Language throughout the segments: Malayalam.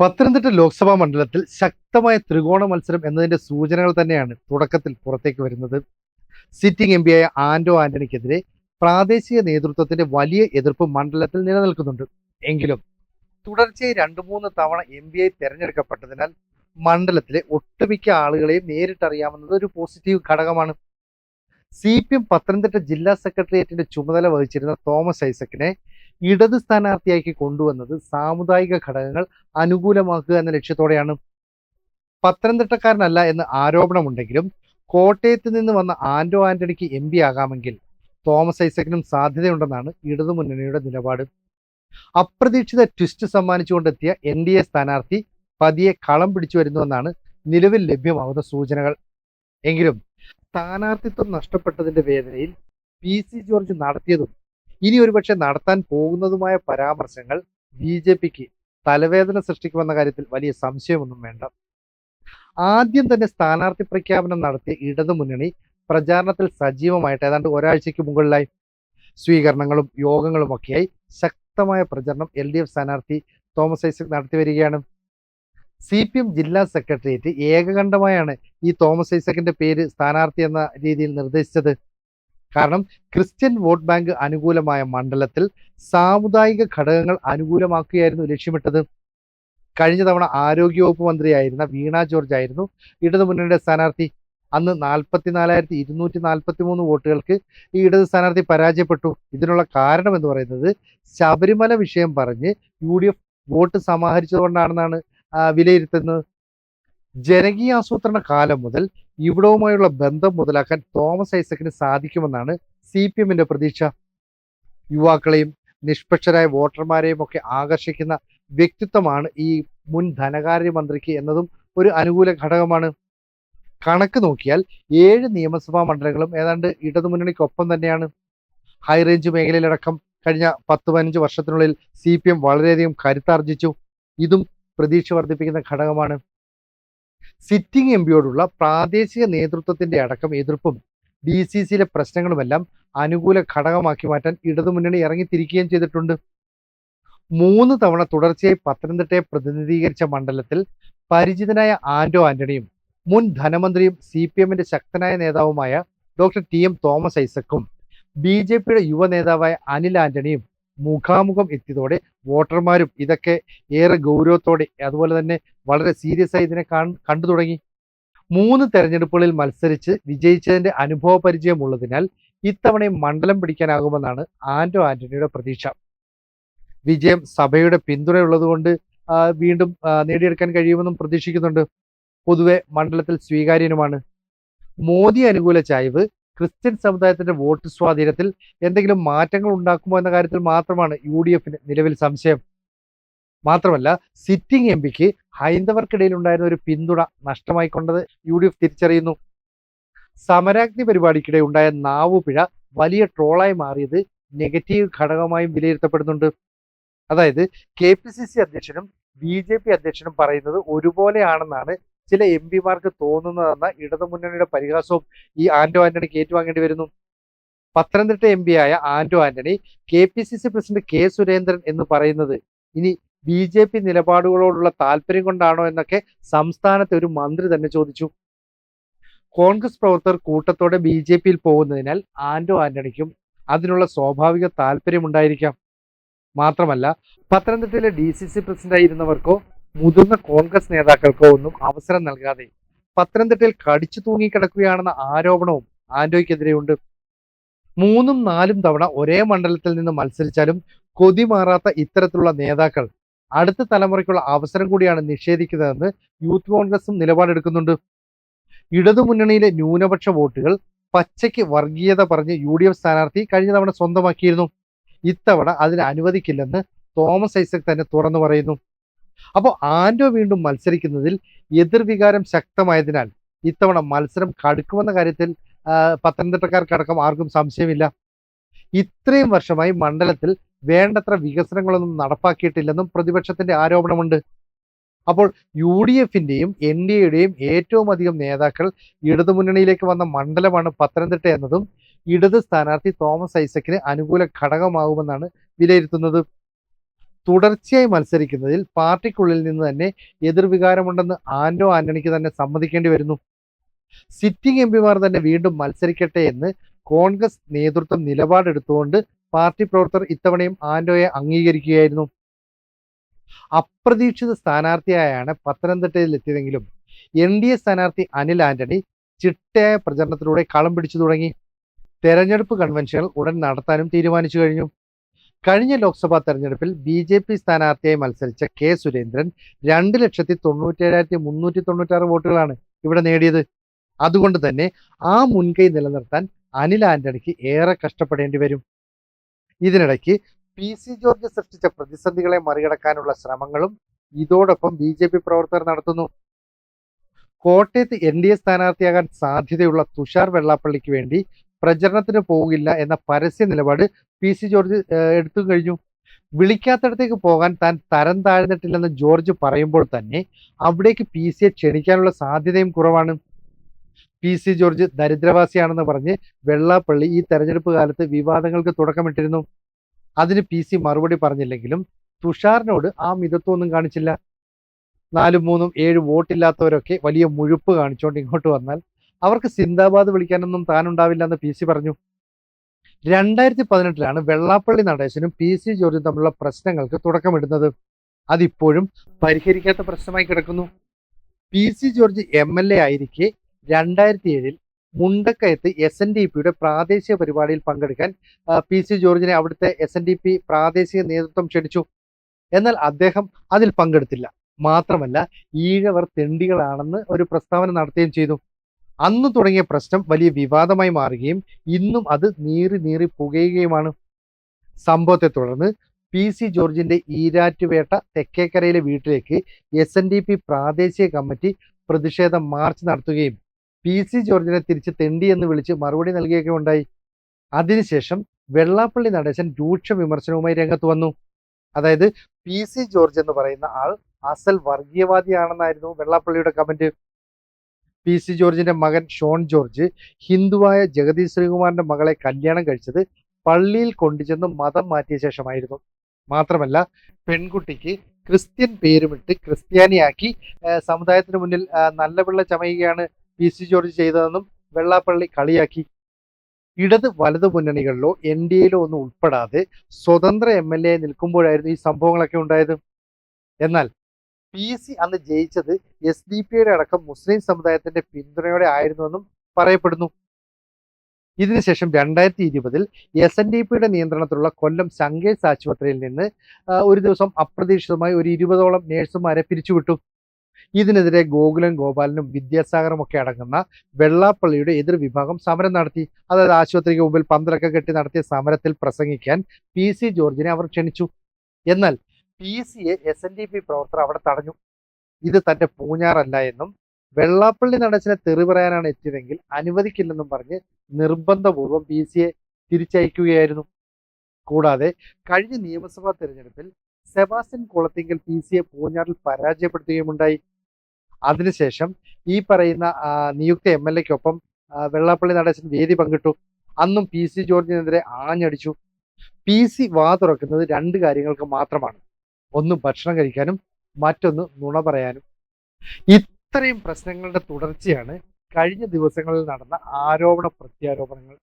പത്തനംതിട്ട ലോക്സഭാ മണ്ഡലത്തിൽ ശക്തമായ ത്രികോണ മത്സരം എന്നതിന്റെ സൂചനകൾ തന്നെയാണ് തുടക്കത്തിൽ പുറത്തേക്ക് വരുന്നത്. സിറ്റിംഗ് എം പിയായ ആന്റോ ആന്റണിക്കെതിരെ പ്രാദേശിക നേതൃത്വത്തിന്റെ വലിയ എതിർപ്പ് മണ്ഡലത്തിൽ നിലനിൽക്കുന്നുണ്ട്. എങ്കിലും തുടർച്ചയായി രണ്ടു മൂന്ന് തവണ എം പി ആയി തെരഞ്ഞെടുക്കപ്പെട്ടതിനാൽ മണ്ഡലത്തിലെ ഒട്ടുമിക്ക ആളുകളെയും നേരിട്ടറിയാവുന്നത് ഒരു പോസിറ്റീവ് ഘടകമാണ്. സി പി എം പത്തനംതിട്ട ജില്ലാ സെക്രട്ടേറിയറ്റിന്റെ ചുമതല വഹിച്ചിരുന്ന തോമസ് ഐസക്കിനെ ഇടത് സ്ഥാനാർത്ഥിയാക്കി കൊണ്ടുവന്നത് സാമുദായിക ഘടകങ്ങൾ അനുകൂലമാക്കുക എന്ന ലക്ഷ്യത്തോടെയാണ്. പത്തനംതിട്ടക്കാരനല്ല എന്ന് ആരോപണമുണ്ടെങ്കിലും കോട്ടയത്ത് നിന്ന് വന്ന ആന്റോ ആന്റണിക്ക് എം പി ആകാമെങ്കിൽ തോമസ് ഐസക്കിനും സാധ്യതയുണ്ടെന്നാണ് ഇടതുമുന്നണിയുടെ നിലപാട്. അപ്രതീക്ഷിത ട്വിസ്റ്റ് സമ്മാനിച്ചുകൊണ്ടെത്തിയ എൻ ഡി എ സ്ഥാനാർത്ഥി പതിയെ കളം പിടിച്ചു വരുന്നുവെന്നാണ് നിലവിൽ ലഭ്യമാകുന്ന സൂചനകൾ. എങ്കിലും സ്ഥാനാർത്ഥിത്വം നഷ്ടപ്പെട്ടതിന്റെ വേദനയിൽ പി സി ജോർജ് നടത്തിയതും ഇനി ഒരുപക്ഷെ നടത്താൻ പോകുന്നതുമായ പരാമർശങ്ങൾ ബി ജെ പിക്ക് തലവേദന സൃഷ്ടിക്കുമെന്ന കാര്യത്തിൽ വലിയ സംശയമൊന്നും വേണ്ട. ആദ്യം തന്നെ സ്ഥാനാർത്ഥി പ്രഖ്യാപനം നടത്തിയ ഇടതുമുന്നണി പ്രചാരണത്തിൽ സജീവമായിട്ട് ഏതാണ്ട് ഒരാഴ്ചയ്ക്ക് മുകളിലായി സ്വീകരണങ്ങളും യോഗങ്ങളും ഒക്കെയായി ശക്തമായ പ്രചരണം എൽ ഡി എഫ് സ്ഥാനാർത്ഥി തോമസ് ഐസക് നടത്തി വരികയാണ്. സി പി എം ജില്ലാ സെക്രട്ടേറിയറ്റ് ഏകകണ്ഠമായാണ് ഈ തോമസ് ഐസക്കിന്റെ പേര് സ്ഥാനാർത്ഥി എന്ന രീതിയിൽ നിർദ്ദേശിച്ചത്. കാരണം ക്രിസ്ത്യൻ വോട്ട് ബാങ്ക് അനുകൂലമായ മണ്ഡലത്തിൽ സാമുദായിക ഘടകങ്ങൾ അനുകൂലമാക്കുകയായിരുന്നു ലക്ഷ്യമിട്ടത്. കഴിഞ്ഞ തവണ ആരോഗ്യവകുപ്പ് മന്ത്രിയായിരുന്ന വീണ ജോർജ് ആയിരുന്നു. ഇടതുമുന്നണിയുടെ സ്ഥാനാർത്ഥി അന്ന് നാൽപ്പത്തിനാലായിരത്തി ഇരുന്നൂറ്റി നാൽപ്പത്തി മൂന്ന് വോട്ടുകൾക്ക് ഈ ഇടത് സ്ഥാനാർത്ഥി പരാജയപ്പെട്ടു. ഇതിനുള്ള കാരണം എന്ന് പറയുന്നത് ശബരിമല വിഷയം പറഞ്ഞ് യു ഡി എഫ് വോട്ട് സമാഹരിച്ചതുകൊണ്ടാണെന്നാണ് വിലയിരുത്തുന്നത്. ജനകീയ ആസൂത്രണ കാലം മുതൽ ഇവിടവുമായുള്ള ബന്ധം മുതലാക്കാൻ തോമസ് ഐസക്കിന് സാധിക്കുമെന്നാണ് സി പി എമ്മിന്റെ പ്രതീക്ഷ. യുവാക്കളെയും നിഷ്പക്ഷരായ വോട്ടർമാരെയും ഒക്കെ ആകർഷിക്കുന്ന വ്യക്തിത്വമാണ് ഈ മുൻ ധനകാര്യമന്ത്രിക്ക് എന്നതും ഒരു അനുകൂല ഘടകമാണ്. കണക്ക് നോക്കിയാൽ ഏഴ് നിയമസഭാ മണ്ഡലങ്ങളും ഏതാണ്ട് ഇടതുമുന്നണിക്കൊപ്പം തന്നെയാണ്. ഹൈറേഞ്ച് മേഖലയിലടക്കം കഴിഞ്ഞ പത്ത് പതിനഞ്ച് വർഷത്തിനുള്ളിൽ സി പി എം വളരെയധികം കരുത്താർജിച്ചു. ഇതും പ്രതീക്ഷ വർദ്ധിപ്പിക്കുന്ന ഘടകമാണ്. സിറ്റിംഗ് എം പിയോടുള്ള പ്രാദേശിക നേതൃത്വത്തിന്റെ അടക്കം എതിർപ്പും ഡി സി സിയിലെ പ്രശ്നങ്ങളുമെല്ലാം അനുകൂല ഘടകമാക്കി മാറ്റാൻ ഇടതുമുന്നണി ഇറങ്ങിത്തിരിക്കുകയും ചെയ്തിട്ടുണ്ട്. മൂന്ന് തവണ തുടർച്ചയായി പത്തനംതിട്ടയെ പ്രതിനിധീകരിച്ച മണ്ഡലത്തിൽ പരിചിതനായ ആന്റോ ആന്റണിയും മുൻ ധനമന്ത്രിയും സി പി എമ്മിന്റെ ശക്തനായ നേതാവുമായ ഡോക്ടർ ടി എം തോമസ് ഐസക്കും ബി ജെ പിയുടെ യുവ നേതാവായ അനിൽ ആന്റണിയും മുഖാമുഖം എത്തിയതോടെ വോട്ടർമാരും ഇതൊക്കെ ഏറെ ഗൗരവത്തോടെ അതുപോലെ തന്നെ വളരെ സീരിയസ് ആയി ഇതിനെ കണ്ടു തുടങ്ങി. മൂന്ന് തെരഞ്ഞെടുപ്പുകളിൽ മത്സരിച്ച് വിജയിച്ചതിന്റെ അനുഭവ പരിചയമുള്ളതിനാൽ ഇത്തവണയും മണ്ഡലം പിടിക്കാനാകുമെന്നാണ് ആന്റോ ആന്റണിയുടെ പ്രതീക്ഷ. വിജയം സഭയുടെ പിന്തുണയുള്ളതുകൊണ്ട് വീണ്ടും നേടിയെടുക്കാൻ കഴിയുമെന്നും പ്രതീക്ഷിക്കുന്നുണ്ട്. പൊതുവെ മണ്ഡലത്തിൽ സ്വീകാര്യനുമാണ്. മോദി അനുകൂല ചായ്വ് ക്രിസ്ത്യൻ സമുദായത്തിന്റെ വോട്ട് സ്വാധീനത്തിൽ എന്തെങ്കിലും മാറ്റങ്ങൾ ഉണ്ടാക്കുമോ എന്ന കാര്യത്തിൽ മാത്രമാണ് യു ഡി എഫിന് നിലവിൽ സംശയം. മാത്രമല്ല സിറ്റിംഗ് എം പിക്ക് ഹൈന്ദവർക്കിടയിൽ ഉണ്ടായിരുന്ന ഒരു പിന്തുണ നഷ്ടമായിക്കൊണ്ടത് യു ഡി എഫ് തിരിച്ചറിയുന്നു. സമരാഗ്നി പരിപാടിക്കിടെ ഉണ്ടായ നാവുപിഴ വലിയ ട്രോളായി മാറിയത് നെഗറ്റീവ് ഘടകമായും വിലയിരുത്തപ്പെടുന്നുണ്ട്. അതായത് കെ പി സി സി അധ്യക്ഷനും ബി ജെ പി അധ്യക്ഷനും പറയുന്നത് ഒരുപോലെയാണെന്നാണ് ചില എം പിമാർക്ക് തോന്നുന്നതെന്ന ഇടതുമുന്നണിയുടെ പരിഹാസവും ഈ ആന്റോ ആന്റണിക്ക് ഏറ്റുവാങ്ങേണ്ടി വരുന്നു. പത്തനംതിട്ട എം ആയ Anto Antony K P C C president K Surendran എന്ന് പറയുന്നത് ഇനി ബി ജെ പി നിലപാടുകളോടുള്ള താല്പര്യം കൊണ്ടാണോ എന്നൊക്കെ സംസ്ഥാനത്തെ ഒരു മന്ത്രി തന്നെ ചോദിച്ചു. കോൺഗ്രസ് പ്രവർത്തകർ കൂട്ടത്തോടെ ബി ജെ പിയിൽ പോകുന്നതിനാൽ ആന്റോ ആന്റണിക്കും അതിനുള്ള സ്വാഭാവിക താല്പര്യമുണ്ടായിരിക്കാം. മാത്രമല്ല പത്തനംതിട്ടയിലെ ഡി സി സി പ്രസിഡന്റായിരുന്നവർക്കോ മുതിർന്ന കോൺഗ്രസ് നേതാക്കൾക്കോ ഒന്നും അവസരം നൽകാതെ പത്തനംതിട്ടയിൽ കടിച്ചു തൂങ്ങിക്കിടക്കുകയാണെന്ന ആരോപണവും ആന്റോയ്ക്കെതിരെയുണ്ട് മൂന്നും നാലും തവണ ഒരേ മണ്ഡലത്തിൽ നിന്ന് മത്സരിച്ചാലും കൊതി മാറാത്ത ഇത്തരത്തിലുള്ള നേതാക്കൾ അടുത്ത തലമുറയ്ക്കുള്ള അവസരം കൂടിയാണ് നിഷേധിക്കുന്നതെന്ന് യൂത്ത് കോൺഗ്രസും നിലപാടെടുക്കുന്നുണ്ട്. ഇടതുമുന്നണിയിലെ ന്യൂനപക്ഷ വോട്ടുകൾ പച്ചയ്ക്ക് വർഗീയത പറഞ്ഞ് യു ഡി എഫ് സ്ഥാനാർത്ഥി കഴിഞ്ഞ തവണ സ്വന്തമാക്കിയിരുന്നു. ഇത്തവണ അതിന് അനുവദിക്കില്ലെന്ന് തോമസ് ഐസക് തന്നെ തുറന്നു പറയുന്നു. അപ്പോൾ ആൻഡോ വീണ്ടും മത്സരിക്കുന്നതിൽ എതിർവികാരം ശക്തമായതിനാൽ ഇത്തവണ മത്സരം കടുക്കുമെന്ന കാര്യത്തിൽ പത്തനംതിട്ടക്കാർക്കടക്കം ആർക്കും സംശയമില്ല. ഇത്രയും വർഷമായി മണ്ഡലത്തിൽ വേണ്ടത്ര വികസനങ്ങളൊന്നും നടപ്പാക്കിയിട്ടില്ലെന്നും പ്രതിപക്ഷത്തിന്റെ ആരോപണമുണ്ട്. അപ്പോൾ യു ഡി എഫിന്റെയും എൻ ഡി എയുടെയും ഏറ്റവും അധികം നേതാക്കൾ ഇടതുമുന്നണിയിലേക്ക് വന്ന മണ്ഡലമാണ് പത്തനംതിട്ട എന്നതും ഇടത് സ്ഥാനാർത്ഥി തോമസ് ഐസക്കിന് അനുകൂല ഘടകമാകുമെന്നാണ് വിലയിരുത്തുന്നത്. തുടർച്ചയായി മത്സരിക്കുന്നതിൽ പാർട്ടിക്കുള്ളിൽ നിന്ന് തന്നെ എതിർവികാരമുണ്ടെന്ന് ആന്റോ ആന്റണിക്ക് തന്നെ സമ്മതിക്കേണ്ടി വരുന്നു. സിറ്റിംഗ് എം പിമാർ തന്നെ വീണ്ടും മത്സരിക്കട്ടെ എന്ന് കോൺഗ്രസ് നേതൃത്വം നിലപാടെടുത്തുകൊണ്ട് പാർട്ടി പ്രവർത്തകർ ഇത്തവണയും ആന്റോയെ അംഗീകരിക്കുകയായിരുന്നു. അപ്രതീക്ഷിത സ്ഥാനാർത്ഥിയായാണ് പത്തനംതിട്ടയിൽ എത്തിയതെങ്കിലും എൻ ഡി എ സ്ഥാനാർത്ഥി അനിൽ ആന്റണി ചിട്ടയായ പ്രചരണത്തിലൂടെ കളം പിടിച്ചു തുടങ്ങി. തെരഞ്ഞെടുപ്പ് കൺവെൻഷനുകൾ ഉടൻ നടത്താനും തീരുമാനിച്ചു കഴിഞ്ഞു. കഴിഞ്ഞ ലോക്സഭാ തെരഞ്ഞെടുപ്പിൽ ബി ജെ പി സ്ഥാനാർത്ഥിയായി മത്സരിച്ച കെ സുരേന്ദ്രൻ രണ്ട് ലക്ഷത്തി തൊണ്ണൂറ്റേഴായിരത്തി മുന്നൂറ്റി തൊണ്ണൂറ്റാറ് വോട്ടുകളാണ് ഇവിടെ നേടിയത്. അതുകൊണ്ട് തന്നെ ആ മുൻകൈ നിലനിർത്താൻ അനിൽ ആന്റണിക്ക് ഏറെ കഷ്ടപ്പെടേണ്ടി വരും. ഇതിനിടയ്ക്ക് പി സി ജോർജ് സൃഷ്ടിച്ച പ്രതിസന്ധികളെ മറികടക്കാനുള്ള ശ്രമങ്ങളും ഇതോടൊപ്പം ബി ജെ പി പ്രവർത്തകർ നടത്തുന്നു. കോട്ടയത്ത് എൻ ഡി എ സ്ഥാനാർത്ഥിയാകാൻ സാധ്യതയുള്ള തുഷാർ വെള്ളാപ്പള്ളിക്ക് വേണ്ടി പ്രചരണത്തിന് പോകില്ല എന്ന പരസ്യ നിലപാട് പി സി ജോർജ് എടുത്തു കഴിഞ്ഞു. വിളിക്കാത്തടത്തേക്ക് പോകാൻ താൻ തരം താഴ്ന്നിട്ടില്ലെന്ന് ജോർജ് പറയുമ്പോൾ തന്നെ അവിടേക്ക് പി സിയെ ക്ഷണിക്കാനുള്ള സാധ്യതയും കുറവാണ്. പി സി ജോർജ് ദരിദ്രവാസിയാണെന്ന് പറഞ്ഞ് വെള്ളാപ്പള്ളി ഈ തെരഞ്ഞെടുപ്പ് കാലത്ത് വിവാദങ്ങൾക്ക് തുടക്കമിട്ടിരുന്നു. അതിന് പി സി മറുപടി പറഞ്ഞില്ലെങ്കിലും തുഷാറിനോട് ആ മിതത്വമൊന്നും കാണിച്ചില്ല. നാലും മൂന്നും ഏഴ് വോട്ടില്ലാത്തവരൊക്കെ വലിയ മുഴുപ്പ് കാണിച്ചുകൊണ്ട് ഇങ്ങോട്ട് വന്നാൽ അവർക്ക് സിന്ദാബാദ് വിളിക്കാനൊന്നും താനുണ്ടാവില്ല എന്ന് പി സി പറഞ്ഞു. രണ്ടായിരത്തി പതിനെട്ടിലാണ് വെള്ളാപ്പള്ളി നടേശനും പി സി ജോർജും തമ്മിലുള്ള പ്രശ്നങ്ങൾക്ക് തുടക്കമിടുന്നത്. അതിപ്പോഴും പരിഹരിക്കാത്ത പ്രശ്നമായി കിടക്കുന്നു. P C George M L A ആയിരിക്കെ രണ്ടായിരത്തി ഏഴിൽ മുണ്ടക്കയത്ത് എസ് എൻ ഡി പിയുടെ പ്രാദേശിക പരിപാടിയിൽ പങ്കെടുക്കാൻ പി സി ജോർജിനെ അവിടുത്തെ എസ് എൻ ഡി പി പ്രാദേശിക നേതൃത്വം ക്ഷണിച്ചു. എന്നാൽ അദ്ദേഹം അതിൽ പങ്കെടുത്തില്ല. മാത്രമല്ല ഈഴവർ തെണ്ടികളാണെന്ന് ഒരു പ്രസ്താവന നടത്തുകയും ചെയ്തു. അന്ന് തുടങ്ങിയ പ്രശ്നം വലിയ വിവാദമായി മാറുകയും ഇന്നും അത് നീറി നീറി പുകയുകയുമാണ്. സംഭവത്തെ തുടർന്ന് പി സി ജോർജിന്റെ ഈരാറ്റുവേട്ട തെക്കേക്കരയിലെ വീട്ടിലേക്ക് എസ് എൻ ഡി പി പ്രാദേശിക കമ്മിറ്റി പ്രതിഷേധ മാർച്ച് നടത്തുകയും പി സി ജോർജിനെ തിരിച്ച് തെണ്ടി എന്ന് വിളിച്ച് മറുപടി നൽകുകയൊക്കെ ഉണ്ടായി. അതിനുശേഷം വെള്ളാപ്പള്ളി നടേശൻ രൂക്ഷ വിമർശനവുമായി രംഗത്ത് വന്നു. അതായത് പി സി ജോർജ് എന്ന് പറയുന്ന ആൾ അസൽ വർഗീയവാദിയാണെന്നായിരുന്നു വെള്ളാപ്പള്ളിയുടെ കമന്റ്. പി സി ജോർജിന്റെ മകൻ ഷോൺ ജോർജ് ഹിന്ദുവായ ജഗദീഷ് ശ്രീകുമാറിന്റെ മകളെ കല്യാണം കഴിച്ചത് പള്ളിയിൽ കൊണ്ടുചെന്ന് മതം മാറ്റിയ ശേഷമായിരുന്നു. മാത്രമല്ല പെൺകുട്ടിക്ക് ക്രിസ്ത്യൻ പേരുമിട്ട് ക്രിസ്ത്യാനിയാക്കി സമുദായത്തിന് മുന്നിൽ നല്ല പിള്ള ചമയുകയാണ് പി സി ജോർജ് ചെയ്തതെന്നും വെള്ളാപ്പള്ളി കളിയാക്കി. ഇടത് വലത് മുന്നണികളിലോ എൻ ഡി എയിലോ ഒന്നും ഉൾപ്പെടാതെ സ്വതന്ത്ര എം എൽ എ നിൽക്കുമ്പോഴായിരുന്നു ഈ സംഭവങ്ങളൊക്കെ ഉണ്ടായത്. എന്നാൽ പി സി അന്ന് ജയിച്ചത് എസ് ഡി പി യുടെ അടക്കം മുസ്ലിം സമുദായത്തിന്റെ പിന്തുണയോടെ ആയിരുന്നുവെന്നും പറയപ്പെടുന്നു. ഇതിനുശേഷം രണ്ടായിരത്തി ഇരുപതിൽ എസ് എൻ ഡി പിയുടെ നിയന്ത്രണത്തിലുള്ള കൊല്ലം ശങ്കേഴ്സ് ആശുപത്രിയിൽ നിന്ന് ഒരു ദിവസം അപ്രതീക്ഷിതമായി ഒരു ഇരുപതോളം നേഴ്സുമാരെ പിരിച്ചുവിട്ടു. ഇതിനെതിരെ ഗോകുലം ഗോപാലനും വിദ്യാസാഗറും ഒക്കെ അടങ്ങുന്ന വെള്ളാപ്പള്ളിയുടെ എതിർ വിഭാഗം സമരം നടത്തി. അതായത് ആശുപത്രിക്ക് മുമ്പിൽ പന്തലൊക്കെ കെട്ടി നടത്തിയ സമരത്തിൽ പ്രസംഗിക്കാൻ പി സി ജോർജിനെ അവർ ക്ഷണിച്ചു. എന്നാൽ പി സിയെ എസ് എൻ ഡി പി പ്രവർത്തകർ അവിടെ തടഞ്ഞു. ഇത് തന്റെ പൂഞ്ഞാറല്ല എന്നും വെള്ളാപ്പള്ളി നടച്ചിനെ തെറി പറയാനാണ് എത്തിയതെങ്കിൽ അനുവദിക്കില്ലെന്നും പറഞ്ഞ് നിർബന്ധപൂർവം പി സിയെ തിരിച്ചയക്കുകയായിരുന്നു. കൂടാതെ കഴിഞ്ഞ നിയമസഭാ തെരഞ്ഞെടുപ്പിൽ സെബാസ്റ്റ്യൻ കുളത്തിങ്കിൽ പി സിയെ പൂഞ്ഞാറിൽ പരാജയപ്പെടുത്തുകയുമുണ്ടായി. അതിനുശേഷം ഈ പറയുന്ന നിയുക്ത എം എൽ എക്കൊപ്പം വെള്ളാപ്പള്ളി നടേശൻ വേദി പങ്കിട്ടു. അന്നും പി സി ജോർജിനെതിരെ ആഞ്ഞടിച്ചു. പി സി വാ തുറക്കുന്നത് രണ്ട് കാര്യങ്ങൾക്ക് മാത്രമാണ്. ഒന്ന് ഭക്ഷണം കഴിക്കാനും മറ്റൊന്ന് നുണ പറയാനും. ഇത്രയും പ്രശ്നങ്ങളുടെ തുടർച്ചയാണ് കഴിഞ്ഞ ദിവസങ്ങളിൽ നടന്ന ആരോപണ പ്രത്യാരോപണങ്ങൾ.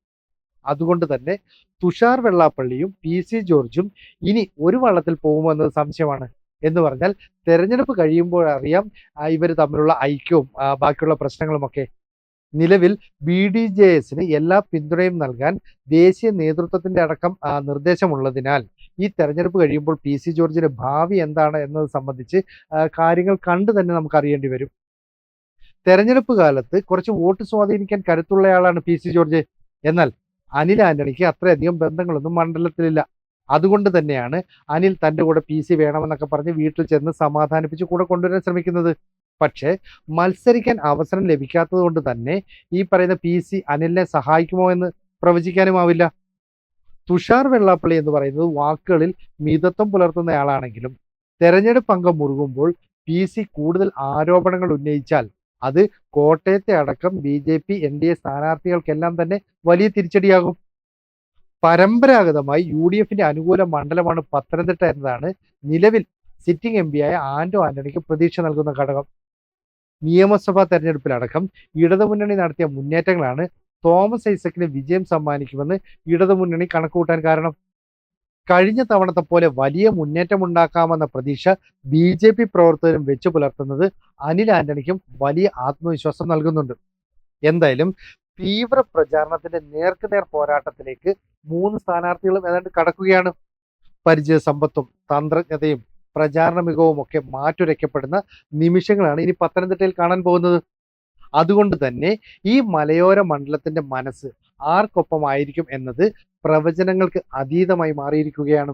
അതുകൊണ്ട് തന്നെ തുഷാർ വെള്ളാപ്പള്ളിയും പി സി ജോർജും ഇനി ഒരു വള്ളത്തിൽ പോകുമെന്നത് സംശയമാണ് എന്ന് പറഞ്ഞാൽ തെരഞ്ഞെടുപ്പ് കഴിയുമ്പോൾ അറിയാം ഇവർ തമ്മിലുള്ള ഐക്യവും ബാക്കിയുള്ള പ്രശ്നങ്ങളുമൊക്കെ. നിലവിൽ ബി ഡി ജെ എസിന് എല്ലാ പിന്തുണയും നൽകാൻ ദേശീയ നേതൃത്വത്തിന്റെ അടക്കം നിർദ്ദേശമുള്ളതിനാൽ ഈ തെരഞ്ഞെടുപ്പ് കഴിയുമ്പോൾ പി സി ജോർജിന്റെ ഭാവി എന്താണ് എന്നത് സംബന്ധിച്ച് കാര്യങ്ങൾ കണ്ടു തന്നെ നമുക്ക് അറിയേണ്ടി വരും. തെരഞ്ഞെടുപ്പ് കാലത്ത് കുറച്ച് വോട്ട് സ്വാധീനിക്കാൻ കരുത്തുള്ളയാളാണ് പി സി ജോർജ്. എന്നാൽ അനിൽ ആന്റണിക്ക് അത്രയധികം ബന്ധങ്ങളൊന്നും മണ്ഡലത്തിലില്ല. അതുകൊണ്ട് തന്നെയാണ് അനിൽ തന്റെ കൂടെ പി സി വേണമെന്നൊക്കെ പറഞ്ഞ് വീട്ടിൽ ചെന്ന് സമാധാനിപ്പിച്ച് കൂടെ കൊണ്ടുവരാൻ ശ്രമിക്കുന്നത്. പക്ഷേ മത്സരിക്കാൻ അവസരം ലഭിക്കാത്തത് കൊണ്ട് തന്നെ ഈ പറയുന്ന പി സി അനിലിനെ സഹായിക്കുമോ എന്ന് പ്രവചിക്കാനുമാവില്ല. തുഷാർ വെള്ളാപ്പള്ളി എന്ന് പറയുന്നത് വാക്കുകളിൽ മിതത്വം പുലർത്തുന്നയാളാണെങ്കിലും തെരഞ്ഞെടുപ്പ് അംഗം മുറുകുമ്പോൾ പി സി കൂടുതൽ ആരോപണങ്ങൾ ഉന്നയിച്ചാൽ അത് കോട്ടയത്തെ അടക്കം B J P N D A സ്ഥാനാർത്ഥികൾക്കെല്ലാം തന്നെ വലിയ തിരിച്ചടിയാകും. പരമ്പരാഗതമായി യു ഡി എഫിന്റെ അനുകൂല മണ്ഡലമാണ് പത്തനംതിട്ട എന്നതാണ് നിലവിൽ സിറ്റിംഗ് എം ആയ ആന്റോ ആന്റണിക്ക് പ്രതീക്ഷ നൽകുന്ന ഘടകം. നിയമസഭാ തെരഞ്ഞെടുപ്പിലടക്കം ഇടതുമുന്നണി നടത്തിയ മുന്നേറ്റങ്ങളാണ് തോമസ് ഐസക്കിന് വിജയം സമ്മാനിക്കുമെന്ന് ഇടതുമുന്നണി കണക്കുകൂട്ടാൻ കാരണം. കഴിഞ്ഞ തവണത്തെ പോലെ വലിയ മുന്നേറ്റമുണ്ടാക്കാമെന്ന പ്രതീക്ഷ ബി ജെ പി പ്രവർത്തകരും വെച്ചു പുലർത്തുന്നത് അനിൽ ആന്റണിക്കും വലിയ ആത്മവിശ്വാസം നൽകുന്നുണ്ട്. എന്തായാലും തീവ്ര പ്രചാരണത്തിന്റെ നേർക്കുനേർ പോരാട്ടത്തിലേക്ക് മൂന്ന് സ്ഥാനാർത്ഥികളും ഏതാണ്ട് കടക്കുകയാണ്. പരിചയ സമ്പത്തും തന്ത്രജ്ഞതയും പ്രചാരണ മികവും ഒക്കെ മാറ്റുരയ്ക്കപ്പെടുന്ന നിമിഷങ്ങളാണ് ഇനി പത്തനംതിട്ടയിൽ കാണാൻ പോകുന്നത്. അതുകൊണ്ട് തന്നെ ഈ മലയോര മണ്ഡലത്തിന്റെ മനസ്സ് ആർക്കൊപ്പമായിരിക്കും എന്നത് പ്രവചനങ്ങൾക്ക് അതീതമായി മാറിയിരിക്കുകയാണ്.